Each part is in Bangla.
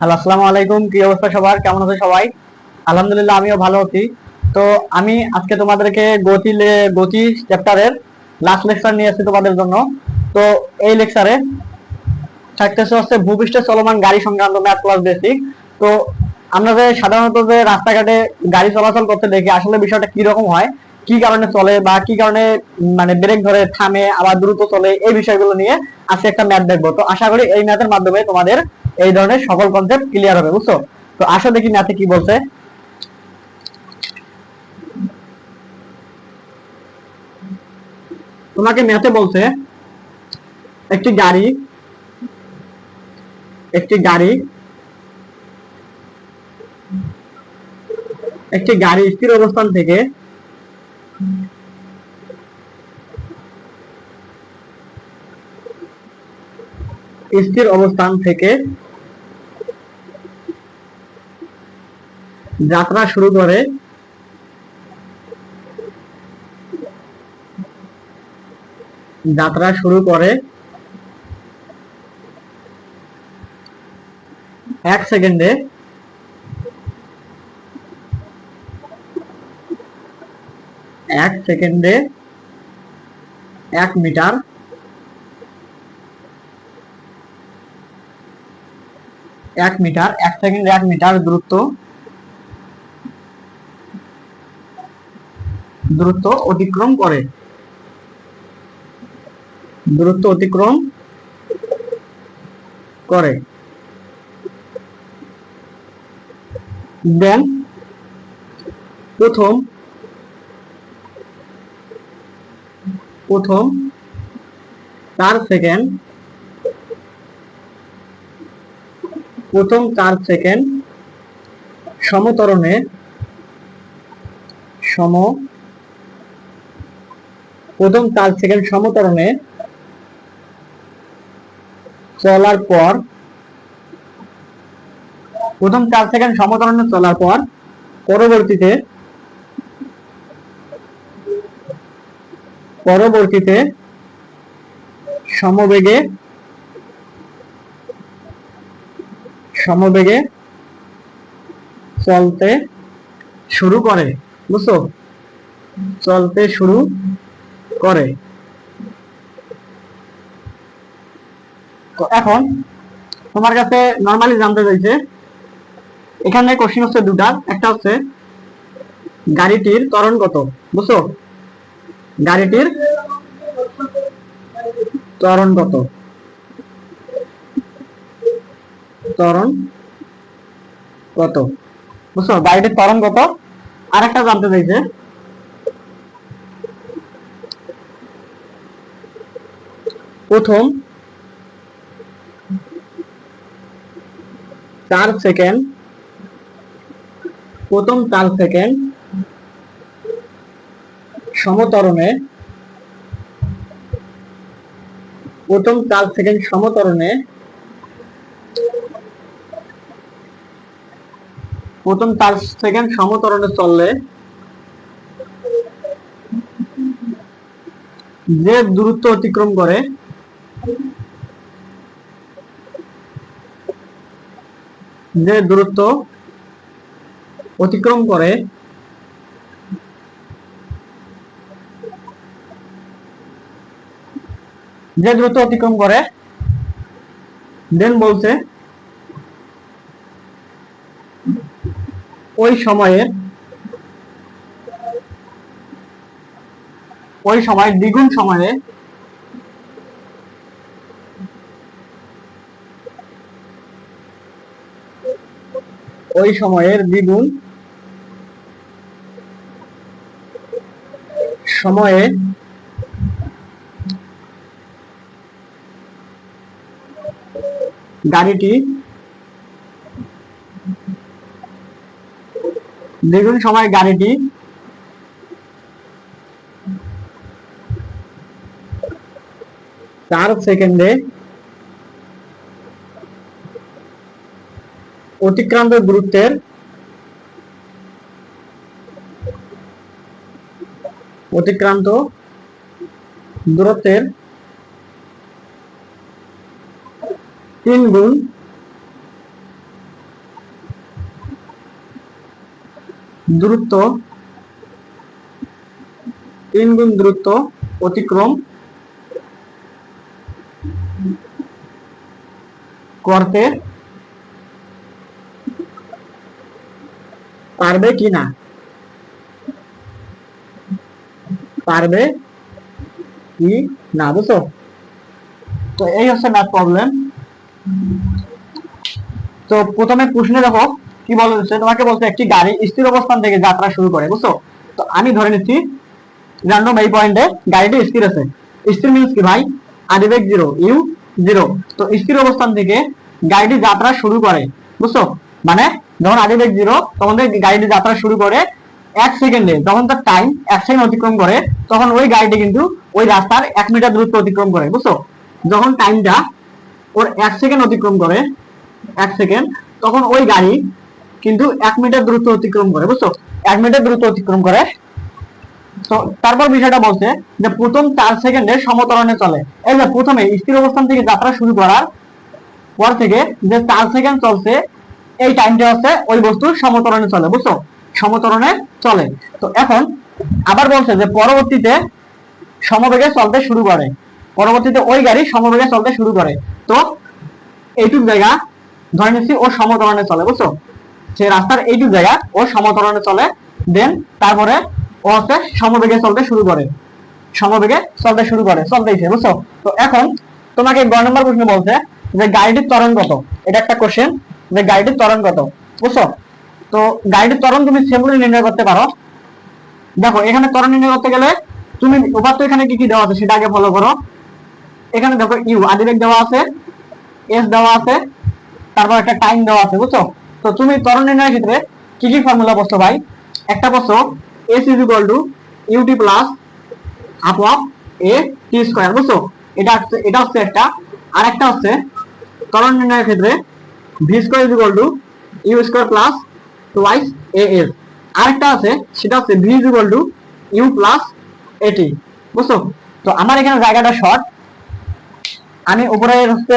হ্যালো, আসসালামু আলাইকুম। কি অবস্থা সবার? কেমন আছে সবাই? আলহামদুলিল্লাহ, আমিও ভালো আছি। তো আমি আজকে তোমাদেরকে গতি গতি চ্যাপ্টারের লাস্ট লেকচার নিয়ে আসছি তোমাদের জন্য। তো এই লেকচারে থাকতেছে হচ্ছে ভূপৃষ্ঠে চলমান গাড়ি সংক্রান্ত ম্যাথ ক্লাস বেসিক তো আমরা যে সাধারণত যে রাস্তাঘাটে গাড়ি চলাচল করতে দেখি, আসলে বিষয়টা কি রকম হয়, কি কারণে চলে বা কি কারণে মানে ব্রেক ধরে থামে, আবার দ্রুত চলে, এই বিষয়গুলো নিয়ে আজকে একটা ম্যাথ দেখব। তো আশা করি এই ম্যাথের মাধ্যমে তোমাদের এই ধরনের সকল কনসেপ্ট ক্লিয়ার হবে, বুঝছ? তো আসো দেখি ম্যাথে কি বলছে। তোমাকে ম্যাথে বলছে, একটি গাড়ি একটি গাড়ি একটি গাড়ি স্থির অবস্থান থেকে স্থির অবস্থান থেকে যাত্রা শুরু করে। যাত্রা শুরু করে এক সেকেন্ডে। এক সেকেন্ডে এক মিটার। এক মিটার, এক সেকেন্ডে এক মিটার দূরত্ব দূরত্ব অতিক্রম করে। দূরত্ব অতিক্রম করে। দেন প্রথম প্রথম চার সেকেন্ড প্রথম চার সেকেন্ড সমতরণে সম প্রথম চার সেকেন্ড সমতরণে চলার পর প্রথম চার সেকেন্ড সমতরণে চলার পর পরবর্তীতে পরবর্তীতে সমবেগে সমবেগে চলতে শুরু করে। বুঝছ? চলতে শুরু করে। এখন তোমার কাছে নর্মালি জানতে চাইছে, এখানে কোশ্চিন হচ্ছে দুটা। একটা হচ্ছে গাড়িটির ত্বরণ কত? বুঝছ? গাড়িটির ত্বরণ কত? ত্বরণ কত? বুঝছ? গাড়িটির ত্বরণ কত? আর একটা জানতে চাইছে। প্রথম চার সেকেন্ড, প্রথম চার সেকেন্ড সমতরণে, প্রথম চার সেকেন্ড সমতরণে প্রথম চার সেকেন্ড সমতরণে চললে যে দূরত্ব অতিক্রম করে, যে দূরত্ব অতিক্রম করে, যে দূরত্ব অতিক্রম করে দেন বলছে ওই সময়ে ওই সময় দ্বিগুণ সময়ে ওই সময়ের দ্বিগুণ সময়ে গাড়িটি দ্বিগুণ সময় গাড়িটি। চার সেকেন্ডে অতিক্রান্ত দূরত্বের অতিক্রান্ত দূরত্বের তিন গুণ দূরত্ব তিন গুণ দূরত্ব অতিক্রম করতে পারবে কি না? পারবে কি না, বুঝছ? তো এই হচ্ছে ম্যাথ প্রবলেম তো প্রথমে প্রশ্নে দেখো। কি বলছে তোমাকে বলছে, একটি গাড়ি স্থির অবস্থান থেকে যাত্রা শুরু করে, বুঝছ? তো আমি ধরে নিচ্ছি র্যান্ডম এই পয়েন্টে গাড়িটি স্থির আছে। স্থির মিন্স কি ভাই? আদিবেগ জিরো ইউ জিরো তো স্থির অবস্থান থেকে গাড়িটি যাত্রা শুরু করে, বুঝছ? মানে যখন আদিবেগ জিরো তখন গাড়িটি যাত্রা শুরু করে এক সেকেন্ডে যখন তার টাইম এক সেকেন্ড অতিক্রম করে, তখন ওই গাড়িটি কিন্তু ওই রাস্তার এক মিটার দূরত্ব অতিক্রম করে, বুঝছ? যখন টাইমটা ওর এক সেকেন্ড অতিক্রম করে, এক সেকেন্ড তখন ওই গাড়ি কিন্তু এক মিটার দূরত্ব অতিক্রম করে, বুঝছ? এক মিটার দূরত্ব অতিক্রম করে। তো তারপর বিষয়টা বলছে যে প্রথম চার সেকেন্ডে সমতরণে চলে। এই যে প্রথমে স্থির অবস্থান থেকে যাত্রা শুরু করার পর থেকে যে চার সেকেন্ড চলছে, এই টাইমটা হচ্ছে ওই বস্তুর সমতরণে চলে, বুঝছ? সমতরণে চলে। তো এখন আবার বলছে যে পরবর্তীতে সমবেগে চলতে শুরু করে। পরবর্তীতে ওই গাড়ি সমবেগে চলতে শুরু করে। তো এইটুক জায়গা ধরে নিচ্ছি, ও সমতরণে চলে, বুঝছ? সে রাস্তার এইটুক জায়গা, ও সমতরণে চলে দেন তারপরে ও হচ্ছে সমবেগে চলতে শুরু করে। সমবেগে চলতে শুরু করে, চলতেইছে, বুঝছ? তো এখন তোমাকে গ নম্বর প্রশ্ন বলছে যে গাড়িটির ত্বরণ কত? এটা একটা কোশ্চেন যে গাড়িটির ত্বরণ কত, বুঝছ? তো গাড়িটির ত্বরণ তুমি সেগুলো নির্ণয় করতে পারো। দেখো, এখানে ত্বরণ নির্ণয় করতে গেলে তুমি উপাত্ত এখানে কি কি দেওয়া আছে সেটা আগে ফলো করো। এখানে দেখো ইউ আদিবেগ দেওয়া আছে এস দেওয়া আছে, তারপর একটা টাইম দেওয়া আছে, বুঝছ? তো তুমি ত্বরণ নির্ণয়ের ক্ষেত্রে কি কি ফর্মুলা বসছো ভাই? একটা বসছো s is equal to u t plus half of a t square বুঝছ? এটা হচ্ছে এটা হচ্ছে একটা। আর একটা হচ্ছে ত্বরণ নির্ণয়ের ক্ষেত্রে v square is equal to u square plus twice a s আরেকটা আছে, সেটা হচ্ছে v is equal to u plus a t বুঝছ? তো আমার এখানে জায়গাটা শর্ট আমি উপরে হচ্ছে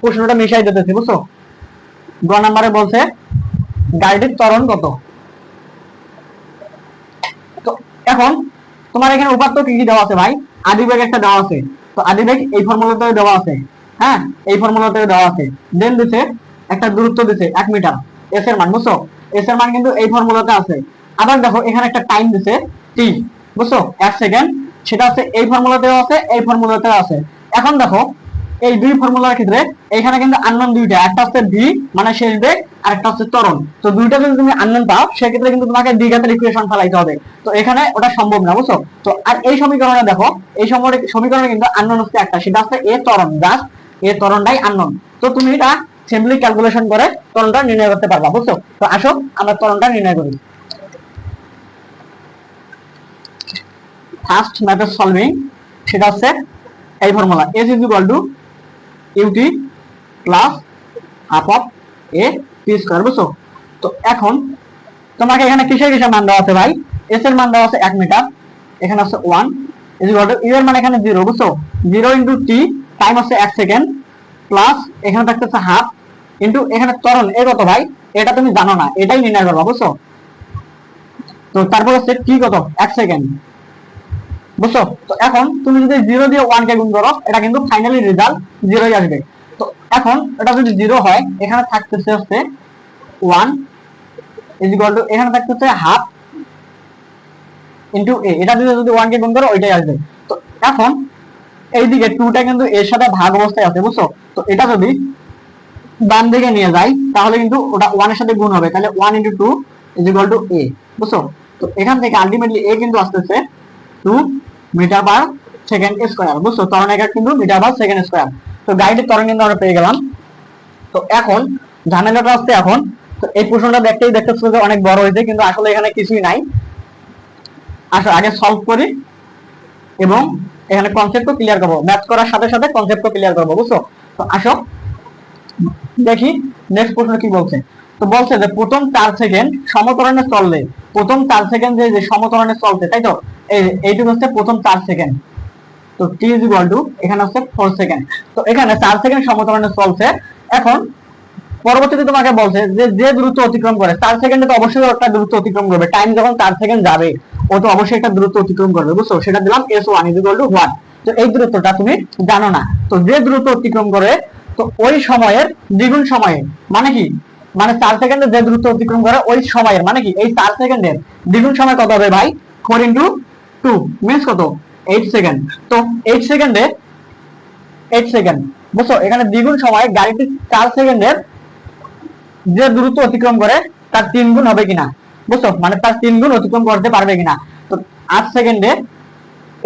প্রশ্নটা মিশাই দিতেছি, বুঝছ? গ নাম্বারে বলছে গাড়িটির ত্বরণ কত? এখন তোমার এখানে উপাত্ত কি কি দেওয়া আছে ভাই? একটা দেওয়া আছে। তো এই ফর্মুলাতেও দেওয়া আছে। হ্যাঁ এই ফর্মুলাতেও দেওয়া আছে। দেন দিছে, একটা দূরত্ব দিছে, এক মিটার। এস এর মান, বুঝছ? এস এর মান কিন্তু এই ফর্মুলাতে আছে। আবার দেখো, এখানে একটা টাইম দিছে টি বুঝছ? এক সেকেন্ড সেটা আছে এই ফর্মুলাতেও আছে, এই ফর্মুলাতেও আছে। এখন দেখো এই দুই ফর্মুলার ক্ষেত্রে এখানে কিন্তু আননোন দুইটা, একটা হচ্ছে ভি মানে শেষ বেগ আর একটা হচ্ছে ত্বরণ। তো দুইটা যদি তুমি আননোন পাও, সেক্ষেত্রে কিন্তু তোমাকে দ্বিঘাতের ইকুয়েশন ফেলাইতে হবে। তো এখানে ওটা সম্ভব না, বুঝছ? তো আর এই সমীকরণে দেখো, এই সমীকরণে কিন্তু আননোন হচ্ছে একটা, সেটা হচ্ছে এ ত্বরণ জাস্ট এ ত্বরণটাই আননোন তো তুমি এটা সিম্পলি ক্যালকুলেশন করে ত্বরণটা নির্ণয় করতে পারবা, বুঝছ? তো আসো, আমরা ত্বরণটা নির্ণয় করি। ফার্স্ট মেথড সলভিং সেটা হচ্ছে এই formula s is equal to u t plus half of a t square বুঝছ তো এখন তোমাকে এখানে কিসের কিসের মান দেওয়া আছে ভাই? এস এর মান দেওয়া আছে এক মিটার। এখানে আছে ওয়ান ইউ এর মান এখানে জিরো বুঝছ? জিরো ইন্টু টি টাইম হচ্ছে এক সেকেন্ড প্লাস এখানে থাকতেছে হাফ ইন্টু এখানে ত্বরণ, এ কত ভাই? এটা তুমি জানো না, এটাই নির্ণয় করবা, বুঝছ? তো তারপর হচ্ছে টি কত? এক সেকেন্ড বুঝছ? তো এখন তুমি যদি জিরো দিয়ে ওয়ান কে গুণ করো, এটা কিন্তু ফাইনালি রেজাল্ট জিরোই আসবে। তো এখন এটা যদি জিরো হয়, এখানে থাকতেছে হচ্ছে ওয়ান ইজ ইকুয়াল টু এখানে থাকতেছে হাফ ইন্টু এ এটা দিয়ে যদি ওয়ান কে গুণ করো, ওইটাই আসবে। তো এখন এইদিকে টুটা কিন্তু এর সাথে ভাগ অবস্থায় আছে, বুঝছ? তো এটা যদি বাম দিকে নিয়ে যাই, তাহলে কিন্তু ওটা ওয়ানের সাথে গুণ হবে। তাহলে one into two is equal to a বুঝছ? তো এখান থেকে আলটিমেটলি এ কিন্তু আসতেছে two meter per second square বুঝছ? ত্বরণ একক কিন্তু মিটার পার সেকেন্ড স্কোয়ার তো গাড়িটির ত্বরণ কিন্তু আমরা পেয়ে গেলাম। তো এখন, ঝামেলাটা আসছে এখন, তো এই প্রশ্নটা দেখতেই দেখতেছো যে অনেক বড় হয়েছে, কিন্তু আসলে এখানে কিছুই নাই। আসো, আগে সলভ করি, এবং এখানে কনসেপ্টও ক্লিয়ার করব। ম্যাথ করার সাথে সাথে কনসেপ্টও ক্লিয়ার করব, বুঝছ? তো আসো, দেখি নেক্সট প্রশ্ন কি বলছে? তো বলছে যে প্রথম চার সেকেন্ড সমতরণে চললে, প্রথম চার সেকেন্ড যে সমতরণে চলছে, তাই তো? এইটুকু হচ্ছে প্রথম চার সেকেন্ড তো টি ইজ ইকুয়াল টু এখানে হচ্ছে ফোর সেকেন্ড তো এখানে সেকেন্ড চলছে। এখন, পরবর্তীতে তোমাকে বলছে যে যে অতিক্রম করে সেকেন্ডে তো অবশ্যই একটা অতিক্রম করবে। টাইম যখন সেকেন্ড যাবে, ও তো অবশ্যই একটা অতিক্রম করবে, বুঝছ? সেটা দিলাম তো এই তুমি জানো না। তো যে দূরত্ব অতিক্রম করে, তো ওই সময়ের দ্বিগুণ সময়ে মানে কি? মানে চার সেকেন্ডে যে দূরত্ব অতিক্রম করে, ওই সময়ের মানে কি? এই চার সেকেন্ডের দ্বিগুণ সময় কত হবে ভাই? ফোর ইন্টু টু মিনস কত? এইট সেকেন্ড তো এইট সেকেন্ডে এইট সেকেন্ড বুঝছ? এখানে দ্বিগুণ সময় গাড়িটি চার সেকেন্ডের যে দূরত্ব অতিক্রম করে, তার তিন গুণ হবে কিনা? বুঝছ? মানে তার তিন গুণ অতিক্রম করতে পারবে কিনা? তো আট সেকেন্ডে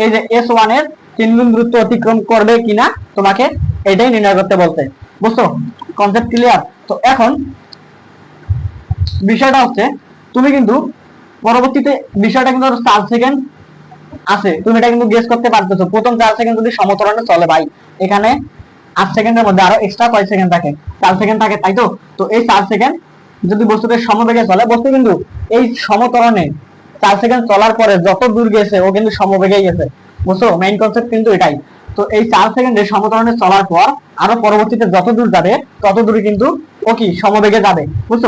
এই যে এস ওয়ানের তিন গুণ দূরত্ব অতিক্রম করবে কিনা, তোমাকে এটাই নির্ণয় করতে বলছে। বুঝছ? কনসেপ্ট ক্লিয়ার তো এখন বিষয়টা হচ্ছে, তুমি কিন্তু পরবর্তীতে বিষয়টা কিন্তু চার সেকেন্ড আছে, তুমি এটা কিন্তু গেস করতে পারতেছো। প্রথম চার সেকেন্ড যদি সমতরণে চলে ভাই, এখানে আট সেকেন্ডের মধ্যে আরও এক্সট্রা কয় সেকেন্ড থাকে। চার সেকেন্ড থাকে, তাই তো? তো এই চার সেকেন্ড যদি বস্তুটা সমবেগে চলে, বস্তু কিন্তু এই সমতরণে চার সেকেন্ড চলার পরে যত দূর গেছে, ও কিন্তু সমবেগেই গেছে। বুঝছ? মেইন কনসেপ্ট কিন্তু এটাই। তো এই চার সেকেন্ডে সমতরণে চলার পর আরও পরবর্তীতে যত দূর যাবে, তত দূরে কিন্তু ও কি সমবেগে যাবে। বুঝছ?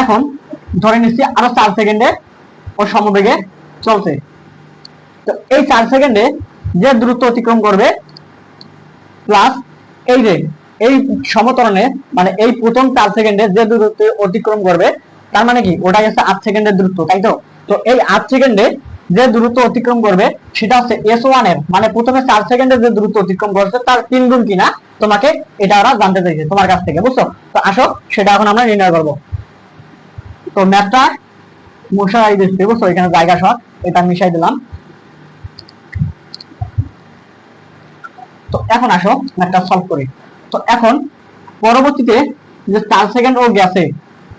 এখন ধরে নিচ্ছি আরও চার সেকেন্ডে ও সমবেগে চলছে। তো এই চার সেকেন্ডে যে দ্রুত অতিক্রম করবে প্লাস এই যে এই সমতরণে মানে এই প্রথম চার সেকেন্ডে যে দূরত্ব অতিক্রম করবে, তার মানে কি? ওটা গেছে আট সেকেন্ডের দূরত্ব, তাই তো? তো এই আট সেকেন্ডে যে দূরত্ব অতিক্রম করবে, সেটা হচ্ছে এস ওয়ানের মানে প্রথমে চার সেকেন্ডে যে দূরত্ব অতিক্রম করছে, তার তিন গুণ কিনা তোমাকে এটা ওরা জানতে চাইছে তোমার কাছ থেকে, বুঝছ? তো আসো, সেটা এখন আমরা নির্ণয় করব। তো ম্যাপটা মশাই দিচ্ছি, বুঝছ? এখানে জায়গা সব এটা মিশাই দিলাম। তো এখন আসো ম্যাথটা সলভ করি। তো এখন পরবর্তীতে যে চার সেকেন্ড ও গেছে,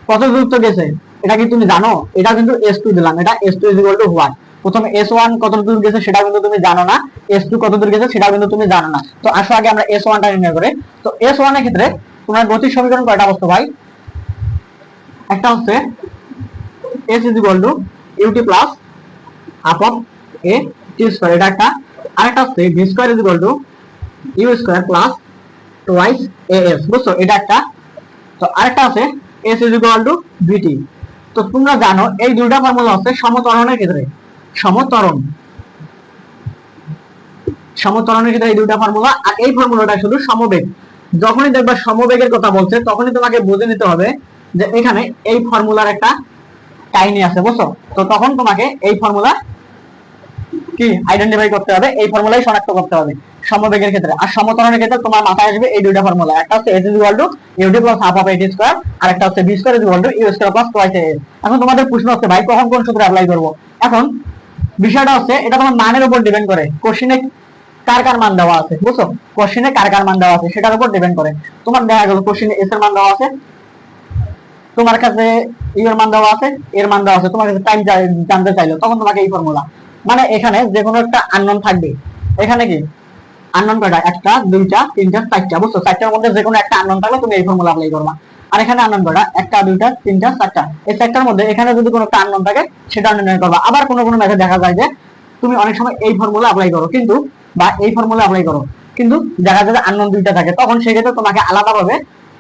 কত দূরত্ব গেছে, এটা কি তুমি জানো? এটা কিন্তু এস টু দিলাম, এটা s two is equal to one প্রথমে এস ওয়ান কত দূর গেছে সেটা কিন্তু তুমি জানো না এস টু কত দূর গেছে সেটা কিন্তু তুমি জানো না। তো আসো আগে আমরা এস ওয়ানটা নির্ণয় করে। তো এস ওয়ানের ক্ষেত্রে তোমার গতির সমীকরণ কয়টা বস্তু ভাই একটা হচ্ছে s is equal to u t plus half a t square এটা একটা। আরেকটা হচ্ছে v square is equal to u square plus twice a বুঝছ? এটা একটা। তো আরেকটা আছে s is equal to v t তো তোমরা জানো, এই দুইটা ফর্মুলা হচ্ছে সমতরণের ক্ষেত্রে। সমতরণ। সমতরণের ক্ষেত্রে এই দুইটা ফর্মুলা আর এই ফর্মুলাটা শুধু সমবেগ। যখনই দেখবা সমবেগের কথা বলছে, তখনই তোমাকে বুঝে নিতে হবে যে এখানে এই ফর্মুলার একটা কাহিনী আছে, বুঝছ? তো তখন তোমাকে এই ফর্মুলা কি? আইডেন্টিফাই করতে হবে, এই ফর্মুলাই শনাক্ত করতে হবে। সমবেগের ক্ষেত্রে। আর সমতরণের ক্ষেত্রে তোমার মাথায় আসবে এই দুইটা ফর্মুলা একটা হচ্ছে s equal to u t plus half of a t square আর একটা হচ্ছে v square equal to u square plus twice a এখন তোমাদের প্রশ্ন হচ্ছে, ভাই, কখন কোন সূত্র অ্যাপ্লাই করব? এখন বিষয়টা হচ্ছে, এটা তোমার মানের উপর ডিপেন্ড করে। কোশ্চেনে কার কার মান দেওয়া আছে, বুঝছ? কোশ্চেনে কার কার মান দেওয়া আছে, সেটার উপর ডিপেন্ড করে। তোমার দেখা গেল কোশ্চেনে এস এর মান দেওয়া আছে, তোমার কাছে এর মান দেওয়া আছে, এর মান দেওয়া আছে, তোমার কাছে টাইম জানতে চাইলো, তখন তোমাকে এই ফর্মুলা মানে এখানে যে কোনো একটা আননোন থাকবে। এখানে কি? আননোন কয়টা একটা, দুইটা, তিনটা, চারটা, বুঝছ? চারটার মধ্যে যে কোনো একটা তুমি এই ফর্মুলা অ্যাপ্লাই করবা। আর এখানে একটা, দুইটা, তিনটা, চারটা। এই চারটার মধ্যে এখানে যদি কোনো একটা থাকে, সেটা নির্ণয় করবা। আবার কোনো কোনো দেখা যায় যে তুমি অনেক সময় এই ফর্মুলা অ্যাপ্লাই করো, কিন্তু, বা এই ফর্মুলা অ্যাপ্লাই করো। কিন্তু দেখা যায় যে দুইটা থাকে, তখন সেক্ষেত্রে তোমাকে আলাদাভাবে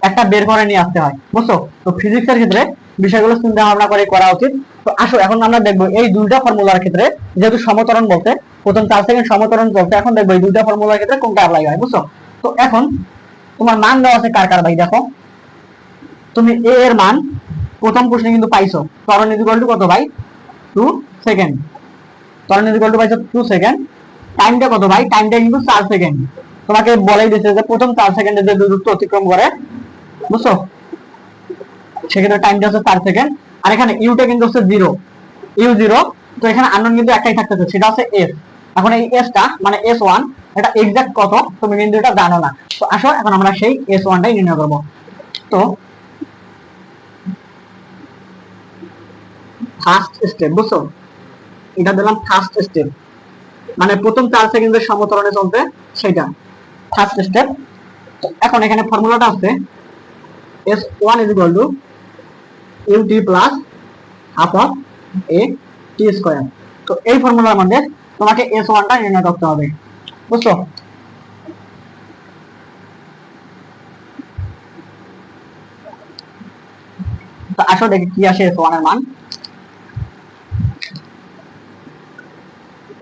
একটা বের করে নিয়ে আসতে হয়, বুঝছ? তো ফিজিক্সের ক্ষেত্রে বিষয়গুলো চিন্তা ভাবনা করে করা উচিত। তো আসো, এখন আমরা দেখব এই দুইটা ফর্মুলার ক্ষেত্রে যেহেতু সমতরণ বলতে প্রথম চার সেকেন্ড সমতরণ বলতে এখন দেখব এই দুইটা ফর্মুলার ক্ষেত্রে কোনটা অ্যাপ্লাই হয়, বুঝছ? তো এখন তোমার মান দেওয়া আছে কার কার ভাই দেখো, তুমি এ এর মান প্রথম প্রশ্নে কিন্তু পাইছো। ত্বরণ ইকুয়াল টু কত ভাই? টু সেকেন্ড ত্বরণ ইকুয়াল টু পাইছো টু সেকেন্ড টাইমটা কত ভাই? টাইমটা কিন্তু চার সেকেন্ড তোমাকে বলেই দিচ্ছে যে প্রথম চার সেকেন্ডে যে দূরত্ব অতিক্রম করে, বুঝছ? সেক্ষেত্রে টাইমটা হচ্ছে চার সেকেন্ড আর এখানে ইউটা কিন্তু হচ্ছে জিরো ইউ জিরো তো এখানে আননোন কিন্তু একটাই থাকতেছে, সেটা হচ্ছে এস এখন এই এসটা মানে এস ওয়ান এটা এক্সাক্ট কত? তুমি কিন্তু এটা জানো না। তো আসো, এখন আমরা সেই এস ওয়ানটাই নির্ণয় করব। তো ফার্স্ট স্টেপ বুঝছ? এটা দিলাম ফার্স্ট স্টেপ মানে প্রথম চার সেকেন্ডের সমতরণে চলতে সেটা ফার্স্ট স্টেপ এখন এখানে ফর্মুলাটা আছে। S one is equal to u t plus half of a t square তো এই ফর্মুলার মধ্যে তোমাকে এস ওয়ানটা নির্ণয় করতে হবে। বুঝছ? তো আসো দেখি কি আসে এস ওয়ানের মান।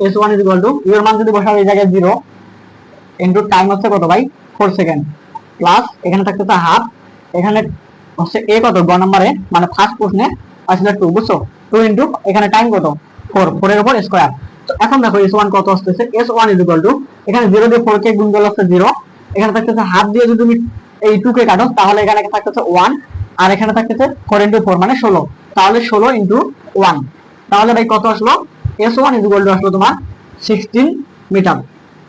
S one is equal to u এর মান যদি বসাও এই জায়গায় জিরো ইন্টু টাইম হচ্ছে কত ভাই? ফোর সেকেন্ড প্লাস এখানে থাকতে থাকতেছে হাফ এখানে হচ্ছে এ কত? গ নাম্বারে মানে ফার্স্ট প্রশ্নে আসলে টু বুঝছ? টু ইন্টু এখানে টাইম কত? ফোর ফোরের উপর স্কোয়ার তো এখন দেখো এস ওয়ান কত আসতেছে? S one is equal to এখানে জিরো দিয়ে ফোর কে গুণ করলে হচ্ছে জিরো এখানে থাকতেছে হাফ দিয়ে যদি তুমি এই টু কে কাটো, তাহলে এখানে থাকতেছে ওয়ান আর এখানে থাকতেছে ফোর ইন্টু ফোর মানে ষোলো। তাহলে ষোলো ইন্টু ওয়ান তাহলে ভাই কত আসলো? S one is equal to আসলো তোমার সিক্সটিন মিটার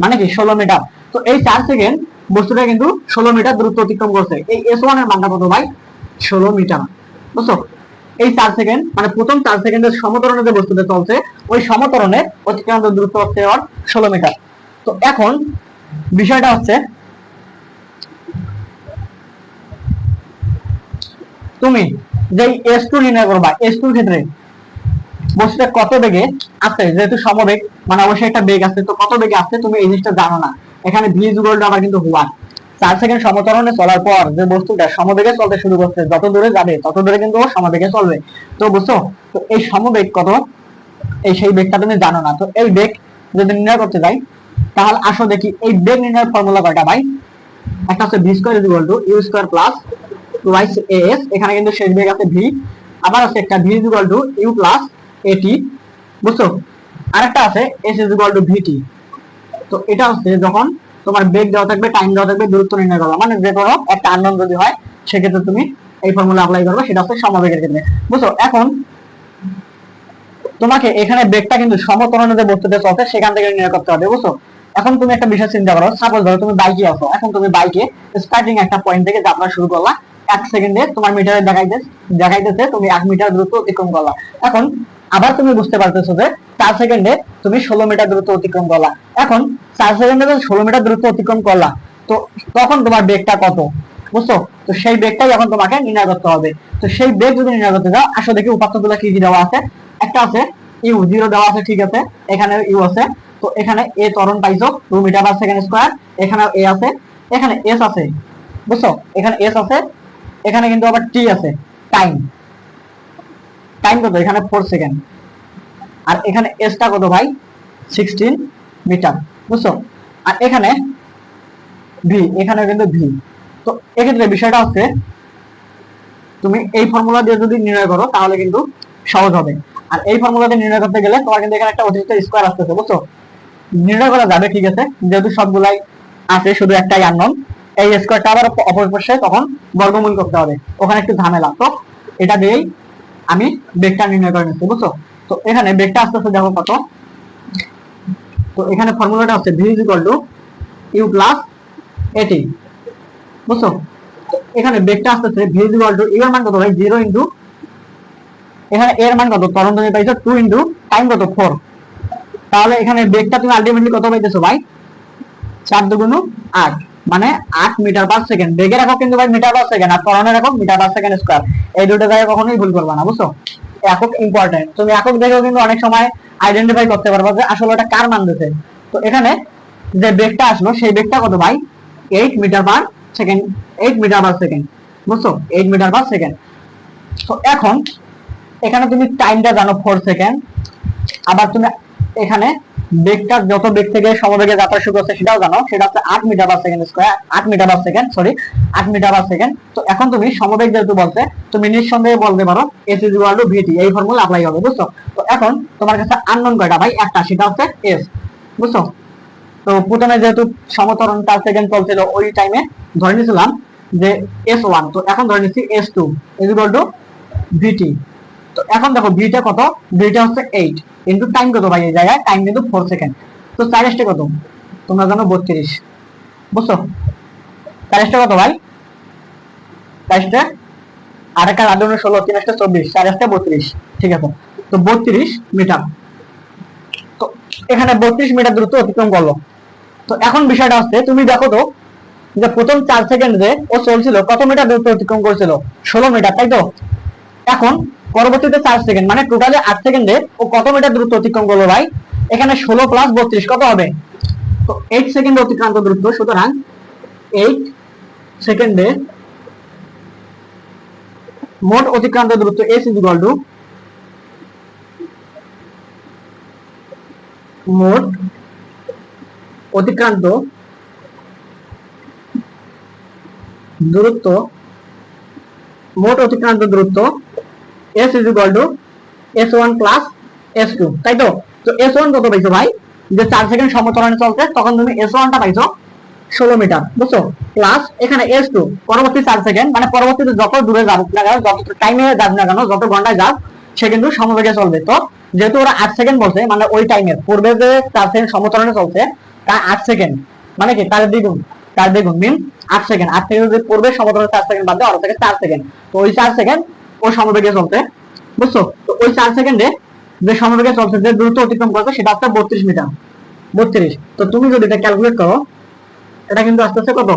মানে কি? ষোলো মিটার তো এই চার সেকেন্ড বস্তুটা কিন্তু ষোলো মিটার দূরত্ব অতিক্রম করছে। এই এস ওয়ানের মানটা কত ভাই? ষোলো মিটার বুঝছ? এই চার সেকেন্ড মানে প্রথম চার সেকেন্ডের সমতরণে যে বস্তুটা চলছে, ওই সমতরণে অতিক্রান্ত দূরত্ব হচ্ছে ওর ষোলো মিটার তো এখন বিষয়টা হচ্ছে, তুমি যে এস টু নির্ণয় করবা এস টুর ক্ষেত্রে বস্তুটা কত বেগে আছে? যেহেতু সমবেগ মানে অবশ্যই একটা বেগ আছে, তো কত বেগে আছে তুমি এই জিনিসটা জানো না। এখানে ভি যুগলটা আবার কিন্তু হুয়া চার সেকেন্ড সমতরণে চলার পর যে বস্তুটা সমবেগে চলতে শুরু করছে, যত দূরে যাবে, তত দূরে কিন্তু ও সমবেগে চলবে। তো বুঝছ? তো এই সমবেগ কত? এই সেই বেগটা তুমি জানো না। তো এই বেগ যদি নির্ণয় করতে যাই, তাহলে আসো দেখি এই বেগ নির্ণয়ের ফর্মুলা কয়টা ভাই? একটা হচ্ছে v square equal to u square plus twice s এখানে কিন্তু শেষ বেগ আছে ভি আবার আছে একটা v is equal to u plus a t বুঝছ? আরেকটা আছে s is equal to v t তো এটা হচ্ছে যখন তোমার বেগ দেওয়া থাকবে টাইম দেওয়া থাকবে, দূরত্ব নির্ণয় করবা। মানে যে কোনো একটা আননোন যদি হয়, সেক্ষেত্রে তুমি এই ফর্মুলা অ্যাপ্লাই করবে, সেটা হচ্ছে সমবেগের ক্ষেত্রে। বুঝছ? এখন তোমাকে এখানে বেগটা কিন্তু সমতরণে যে বস্তুতে চলছে, সেখান থেকে নির্ণয় করতে হবে, বুঝছ? এখন তুমি একটা বিষয় চিন্তা করো সাপোজ ধরো তুমি বাইকে আছো, এখন তুমি বাইকে স্টার্টিং একটা পয়েন্ট থেকে যাত্রা শুরু করলা, এক সেকেন্ডে তোমার মিটারে দেখাইতে দেখাইতেছে, তুমি এক মিটার দূরত্ব অতিক্রম করলা। এখন আবার তুমি বুঝতে পারতেছো যে চার সেকেন্ডে তুমি ষোলো মিটার দূরত্ব অতিক্রম করলা। এখন চার সেকেন্ডে তুমি ষোলো মিটার দূরত্ব অতিক্রম করলা, তো তখন তোমার বেগটা কত? বুঝছ? তো সেই বেগটাই এখন তোমাকে নির্ণয় করতে হবে। তো সেই বেগ যদি নির্ণয় করতে যাও আসলে দেখি উপাত্তগুলো কি কি দেওয়া আছে। একটা আছে ইউ জিরো দেওয়া আছে, ঠিক আছে। এখানে ইউ আছে। তো এখানে এ ত্বরণ পাইছো two meter per second square এখানে এ আছে। এখানে এস আছে, বুঝছ? এখানে এস আছে, এখানে কিন্তু আবার টি আছে। টাইম টাইম কত? এখানে ফোর সেকেন্ড আর এখানে এসটা কত ভাই? সিক্সটিন মিটার বুঝছ? আর এখানে ভি এখানে কিন্তু ভি তো এক্ষেত্রে বিষয়টা হচ্ছে, তুমি এই ফর্মুলা দিয়ে যদি নির্ণয় করো, তাহলে কিন্তু সহজ হবে। আর এই ফর্মুলা দিয়ে নির্ণয় করতে গেলে তোমার কিন্তু এখানে একটা অতিরিক্ত স্কোয়ার আসতেছে, বুঝছ? নির্ণয় করা যাবে, ঠিক আছে? যেহেতু সবগুলাই আছে, শুধু একটাই আননোন এই স্কোয়ারটা আবার অপর পাশে তখন বর্গমূল করতে হবে। ওখানে একটু ঝামেলা। তো এটা দিয়েই আমি বেগটা নির্ণয় করে নিচ্ছি, বুঝছ? তো এখানে বেগটা আসতেছে দেখো কত। তো এখানে ফর্মুলাটা হচ্ছে v is equal to u plus a t বুঝছ? এখানে বেগটা আসতেছে v is equal to u এর মান কত ভাই? জিরো ইন্টু এখানে এর মান কত? তরণ তুমি পাইছো টু ইন্টু টাইম কত? ফোর তাহলে এখানে বেগটা তুমি আলটিমেটলি কত পাইতেছো ভাই? চার দুগুণ আট। মানে আট মিটার পার সেকেন্ড বেগের একক কিন্তু ভাই মিটার পার সেকেন্ড আর ত্বরণের একক মিটার পার সেকেন্ড স্কোয়ার এই দুটো জায়গায় কখনোই ভুল করবা না, বুঝছ? একক ইম্পর্টেন্ট তুমি একক দেখেও কিন্তু অনেক সময় আইডেন্টিফাই করতে পারবা যে আসলে ওটা কার মান দিতে তো এখানে যে বেগটা আসলো, সেই বেগটা কত ভাই? Eight meter per second eight meter per second বুঝছ? এইট মিটার পার সেকেন্ড তো এখন, এখানে তুমি টাইমটা জানো ফোর সেকেন্ড আবার তুমি এখানে বেগটা যত বেগ থেকে সমবেগে যাত্রা শুরু করছে সেটাও জানো, সেটা হচ্ছে আট মিটার পার সেকেন্ড স্কোয়ার আট মিটার পার সেকেন্ড সরি আট মিটার পার সেকেন্ড তো এখন তুমি সমবেগ যেহেতু বলছে, তুমি নিঃসন্দেহে বলতে পারো s is equal to v t এই ফর্মুলা অ্যাপ্লাই হবে, বুঝছ? তো এখন তোমার কাছে আননোন কয়টা ভাই? একটা, সেটা হচ্ছে এস বুঝছ? তো প্রথমে যেহেতু সমতরণ চার সেকেন্ড চলছিল ওই টাইমে ধরে নিয়েছিলাম যে এস ওয়ান তো এখন ধরে নিচ্ছি s two is equal to v t তো এখন দেখো ভিটা কত? ভিটা হচ্ছে এইট ইন্টু টাইম কত ভাই? এই জায়গায় টাইম কিন্তু ফোর সেকেন্ড তো চারিশটা কত? তোমরা জানো বত্রিশ। বুঝছ? চারিশটা কত ভাই? চারিশটা আর একটা আট ষোলো, তিন একটা চব্বিশ, চার বত্রিশ। ঠিক আছে? তো বত্রিশ মিটার। তো এখানে বত্রিশ মিটার দূরত্ব অতিক্রম করল। তো এখন বিষয়টা হচ্ছে, তুমি দেখো তো, যে প্রথম চার সেকেন্ডে ও চলছিল, কত মিটার দূরত্ব অতিক্রম করছিল? ষোলো মিটার, তাই তো? এখন পরবর্তীতে চার সেকেন্ড মানে টোটালি আট সেকেন্ডে ও কত মিটার দূরত্ব অতিক্রম করল ভাই? এখানে ষোলো প্লাস বত্রিশ, কত হবে? তো এইট সেকেন্ড অতিক্রান্ত দূরত্ব, সুতরাং এইট সেকেন্ডে মোট অতিক্রান্ত দূরত্ব এস ইজ ইকুয়াল টু মোট অতিক্রান্ত দূরত্ব, মোট অতিক্রান্ত দূরত্ব s is equal to s one plus তাই তো তো এস কত পাইছো ভাই? যে চার সেকেন্ড সমতরণে চলছে, তখন তুমি এস ওয়ানটা পাইছো ষোলো মিটার, বুঝছ? প্লাস এখানে এস পরবর্তী চার সেকেন্ড মানে পরবর্তীতে যত দূরে যাবে না কেন, যত টাইমে যাবে না কেন, যত ঘন্টায় যাক, সে কিন্তু সমবেগে চলবে। তো যেহেতু ওরা আট সেকেন্ড বলছে মানে ওই টাইমে পূর্বে যে চার সেকেন্ড সমতরণে চলছে তা আট সেকেন্ড মানে কি? তার দ্বিগুণ তার দ্বিগুণ মিন আট সেকেন্ড আট থেকে যদি পূর্বে সমতরণে চার সেকেন্ড বাদ দেয় ওর থেকে চার সেকেন্ড তো ওই চার সেকেন্ড ও সমবেগে চলছে বুঝছ? তো ওই চার সেকেন্ডে যে সমবেগে চলছে যে দ্রুত অতিক্রম করছে, সেটা হচ্ছে বত্রিশ মিটার। বত্রিশ। তো তুমি যদি এটা ক্যালকুলেট করো, এটা কিন্তু আস্তে আস্তে কত?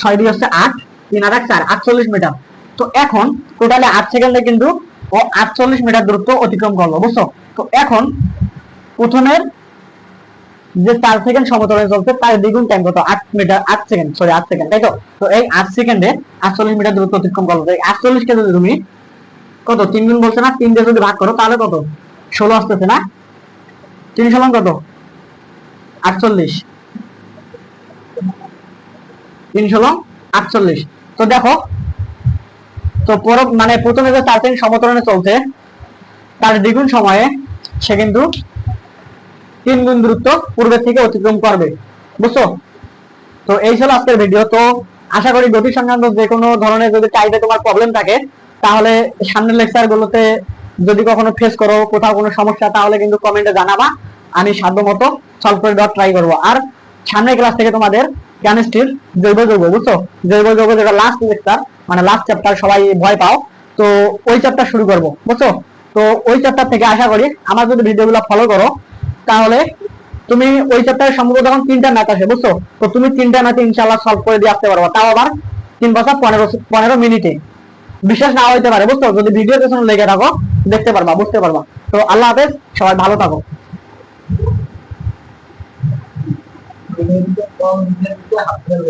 ছয় দিয়ে হচ্ছে আট, তিন আর এক চার, আটচল্লিশ মিটার। তো এখন টোটালি আট সেকেন্ডে কিন্তু ও আটচল্লিশ মিটার দূরত্ব অতিক্রম করল, বুঝছ? তো এখন প্রথমের যে চার সেকেন্ড সমতলে চলছে তার দ্বিগুণ টাইম কত? আট মিটার আট সেকেন্ড সরি আট সেকেন্ড তাই তো? তো এই আট সেকেন্ডে আটচল্লিশ মিটার দূরত্ব অতিক্রম করল। এই আটচল্লিশকে যদি তুমি কত? তিন গুণ বলছে না? তিন দিয়ে যদি ভাগ করো, তাহলে কত? ষোলো আসতেছে না? তিন সমান কত? আটচল্লিশ। তিন ষোলো আটচল্লিশ। তো দেখো, তো পর মানে প্রথমে যে চার সেকেন্ড সমতরণে চলছে, তার দ্বিগুণ সময়ে সে কিন্তু তিন গুণ দূরত্ব পূর্বের থেকে অতিক্রম করবে। বুঝছ? তো এই ছিল আজকের ভিডিও তো আশা করি গতি সংক্রান্ত যে কোনো ধরনের যদি টাইপে তোমার প্রবলেম থাকে, তাহলে সামনের লেকচার গুলোতে যদি কখনো ফেস করো, কোথাও কোনো সমস্যা, তাহলে কিন্তু কমেন্টে জানাবা। আমি সাধ্য মতো সলভ করে দেওয়ার ট্রাই করব। আর সামনের ক্লাস থেকে তোমাদের কেমিস্ট্রির জৈব যৌগ, বুঝছ? জৈব যৌগ যেটা লাস্ট লেকচার মানে লাস্ট চ্যাপ্টার সবাই ভয় পাও। তো ওই চ্যাপ্টার শুরু করব, বুঝছ? তো ওই চ্যাপ্টার থেকে আশা করি আমার যদি ভিডিওগুলো ফলো করো তাহলে তুমি ওই চ্যাপ্টারে সম্ভবত তখন তিনটা ম্যাথ আসে, বুঝছ? তো তুমি তিনটা ম্যাথ ইনশাল্লাহ সলভ করে দিয়ে আসতে পারব। তাও আবার তিন বছর পনেরো পনেরো মিনিটে। বিশ্বাস না হইতে পারে, বুঝছ? যদি ভিডিও পেছনে লেগে থাকো, দেখতে পারবা, বুঝতে পারবা। তো আল্লাহ হাফেজ, সবাই ভালো থাকো। Thank hasil